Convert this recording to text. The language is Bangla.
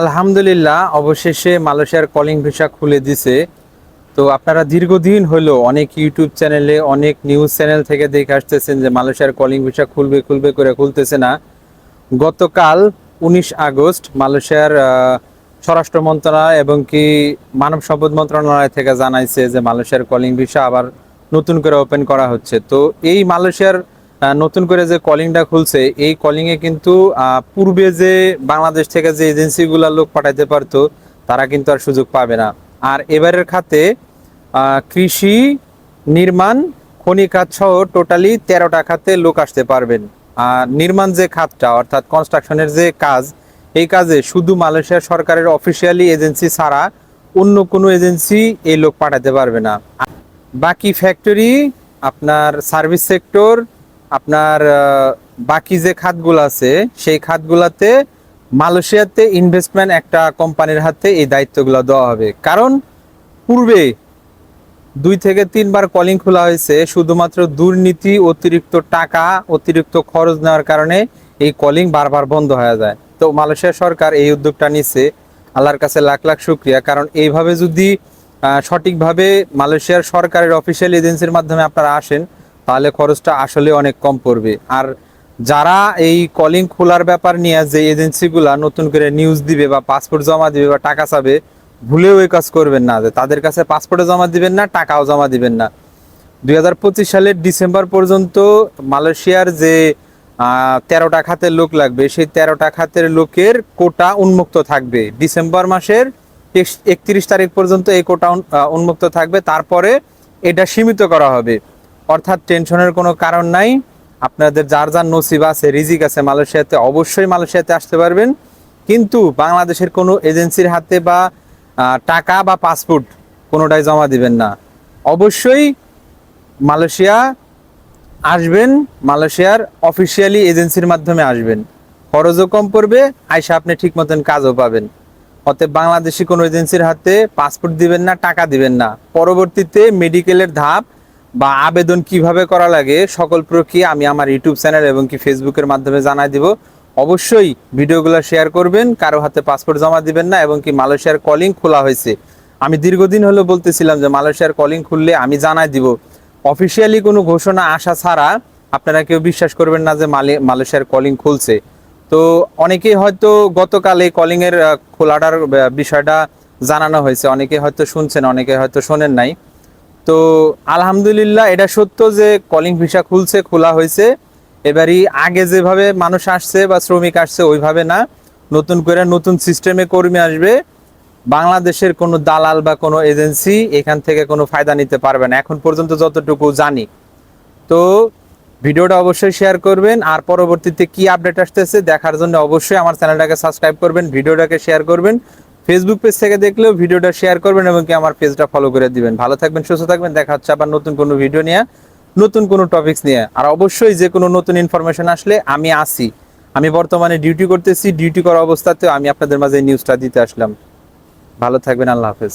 আলহামদুলিল্লাহ, অবশেষে মালয়েশিয়ার কলিং ভিসা খুলে দিছে। তো আপনারা দীর্ঘদিন হলো অনেক ইউটিউব চ্যানেলে, অনেক নিউজ চ্যানেল থেকে দেখে আসতেছেন যে মালয়েশিয়ার কলিং ভিসা খুলবে খুলবে করে খুলতেছে না। গতকাল উনিশ আগস্ট মালয়েশিয়ার স্বরাষ্ট্র মন্ত্রণালয় এবং কি মানব সম্পদ মন্ত্রণালয় থেকে জানাইছে যে মালয়েশিয়ার কলিং ভিসা আবার নতুন করে ওপেন করা হচ্ছে। তো এই মালয়েশিয়ার নতুন করে যে কলিংটা খুলছে, এই কলিংয়ে কিন্তু পূর্বে যে বাংলাদেশ থেকে যে এজেন্সিগুলো লোক পাঠাইতে পারতো, তারা কিন্তু আর সুযোগ পাবে না। আর এবারের খাতে কৃষি, নির্মাণ খনি খাত সহ টোটালি তেরোটা খাতে লোক আসতে পারবেন। আর নির্মাণ যে খাতটা, অর্থাৎ কনস্ট্রাকশনের যে কাজ, এই কাজে শুধু মালয়েশিয়া সরকারের অফিসিয়ালি এজেন্সি ছাড়া অন্য কোনো এজেন্সি এই লোক পাঠাতে পারবে না। বাকি ফ্যাক্টরি আপনার সার্ভিস সেক্টর আপনার বাকি যে খাতগুলো আছে, সেই খাতগুলোতে মালয়েশিয়াতে ইনভেস্টমেন্ট একটা কোম্পানির হাতে এই দায়িত্বগুলো দেওয়া হবে। কারণ পূর্বে দুই থেকে তিনবার কলিং খোলা হয়েছে, শুধুমাত্র দুর্নীতি, অতিরিক্ত টাকা, অতিরিক্ত খরচ নেওয়ার কারণে এই কলিং বারবার বন্ধ হয়ে যায়। তো মালয়েশিয়া সরকার এই উদ্যোগটা নিচ্ছে আল্লাহর কাছে লাখ লাখ শুক্রিয়া। কারণ এইভাবে যদি সঠিকভাবে মালয়েশিয়ার সরকারের অফিসিয়াল এজেন্সির মাধ্যমে আপনারা আসেন তাহলে খরচটা আসলে অনেক কম পড়বে। আর যারা এই কলিং খোলার ব্যাপার নিয়ে যে এজেন্সিগুলা নতুন করে নিউজ দিবে বা পাসপোর্ট জমা দিবে বা টাকা চাবে, ভুলেও এই কাজ করবেন না যে তাদের কাছে পাসপোর্টে জমা দিবেন না, টাকাও জমা দিবেন না। দু হাজার পঁচিশ সালের ডিসেম্বর পর্যন্ত মালয়েশিয়ার যে তেরোটা খাতের লোক লাগবে, সেই তেরোটা খাতের লোকের কোটা উন্মুক্ত থাকবে। ডিসেম্বর মাসের একত্রিশ তারিখ পর্যন্ত এই কোটা উন্মুক্ত থাকবে। তারপরে এটা সীমিত করা হবে। অর্থাৎ টেনশনের কোনো কারণ নাই। আপনাদের যার যার নসিব আছে, রিজিক আছে মালয়েশিয়াতে অবশ্যই মালয়েশিয়াতে আসতে পারবেন। কিন্তু বাংলাদেশের কোনো এজেন্সির হাতে বা টাকা বা পাসপোর্ট কোনোটাই জমা দিবেন না। অবশ্যই মালয়েশিয়া আসবেন, মালয়েশিয়ার অফিসিয়ালি এজেন্সির মাধ্যমে আসবেন। খরচও কম পড়বে, আইসা আপনি ঠিক মতন কাজও পাবেন। অতএব বাংলাদেশি কোনো এজেন্সির হাতে পাসপোর্ট দিবেন না, টাকা দিবেন না। পরবর্তীতে মেডিকেলের ধাপ বা আবেদন কীভাবে করা লাগে সকল প্রক্রিয়া আমি আমার ইউটিউব চ্যানেল এবং কি ফেসবুকের মাধ্যমে জানাই দিব। অবশ্যই ভিডিওগুলো শেয়ার করবেন, কারও হাতে পাসপোর্ট জমা দিবেন না এবং কি মালয়েশিয়ার কলিং খোলা হয়েছে। আমি দীর্ঘদিন হলো বলতেছিলাম যে মালয়েশিয়ার কলিং খুললে আমি জানাই দিব। অফিসিয়ালি কোনো ঘোষণা আসা ছাড়া আপনারা কেউ বিশ্বাস করবেন না যে মালে মালয়েশিয়ার কলিং খুলছে। তো অনেকেই হয়তো গতকাল এই কলিং এর খোলাটার বিষয়টা জানানো হয়েছে। অনেকে হয়তো শুনছেন, অনেকে হয়তো শোনেন নাই। তো আলহামদুলিল্লাহ, এটা সত্য যে কলিং ভিসা খুলছে, খোলা হয়েছে। এবারই আগে যেভাবে মানুষ আসছে বা শ্রমিক আসছে, ওইভাবে না। নতুন করে নতুন সিস্টেমে কর্মী আসবে। বাংলাদেশের কোনো দালাল বা কোনো এজেন্সি এখান থেকে কোনো ফায়দা নিতে পারবে না। এখন পর্যন্ত যতটুকু জানি। তো ভিডিওটা অবশ্যই শেয়ার করবেন। আর পরবর্তীতে কি আপডেট আসতেছে দেখার জন্য অবশ্যই আমার চ্যানেলটাকে সাবস্ক্রাইব করবেন, ভিডিওটাকে শেয়ার করবেন। ফেসবুক পেজ থেকে দেখলেও ভিডিওটা শেয়ার করবেন এবং কি আমার পেজটা ফলো করে দিবেন। ভালো থাকবেন, সুস্থ থাকবেন। দেখা হচ্ছে আবার নতুন কোনো ভিডিও নিয়ে, নতুন কোনো টপিক্স নিয়ে। আর অবশ্যই যে কোনো নতুন ইনফরমেশন আসলে আমি আসি আমি বর্তমানে ডিউটি করতেছি ডিউটি করা অবস্থাতেও আমি আপনাদের মাঝে নিউজটা দিতে আসলাম। ভালো থাকবেন, আল্লাহ হাফেজ।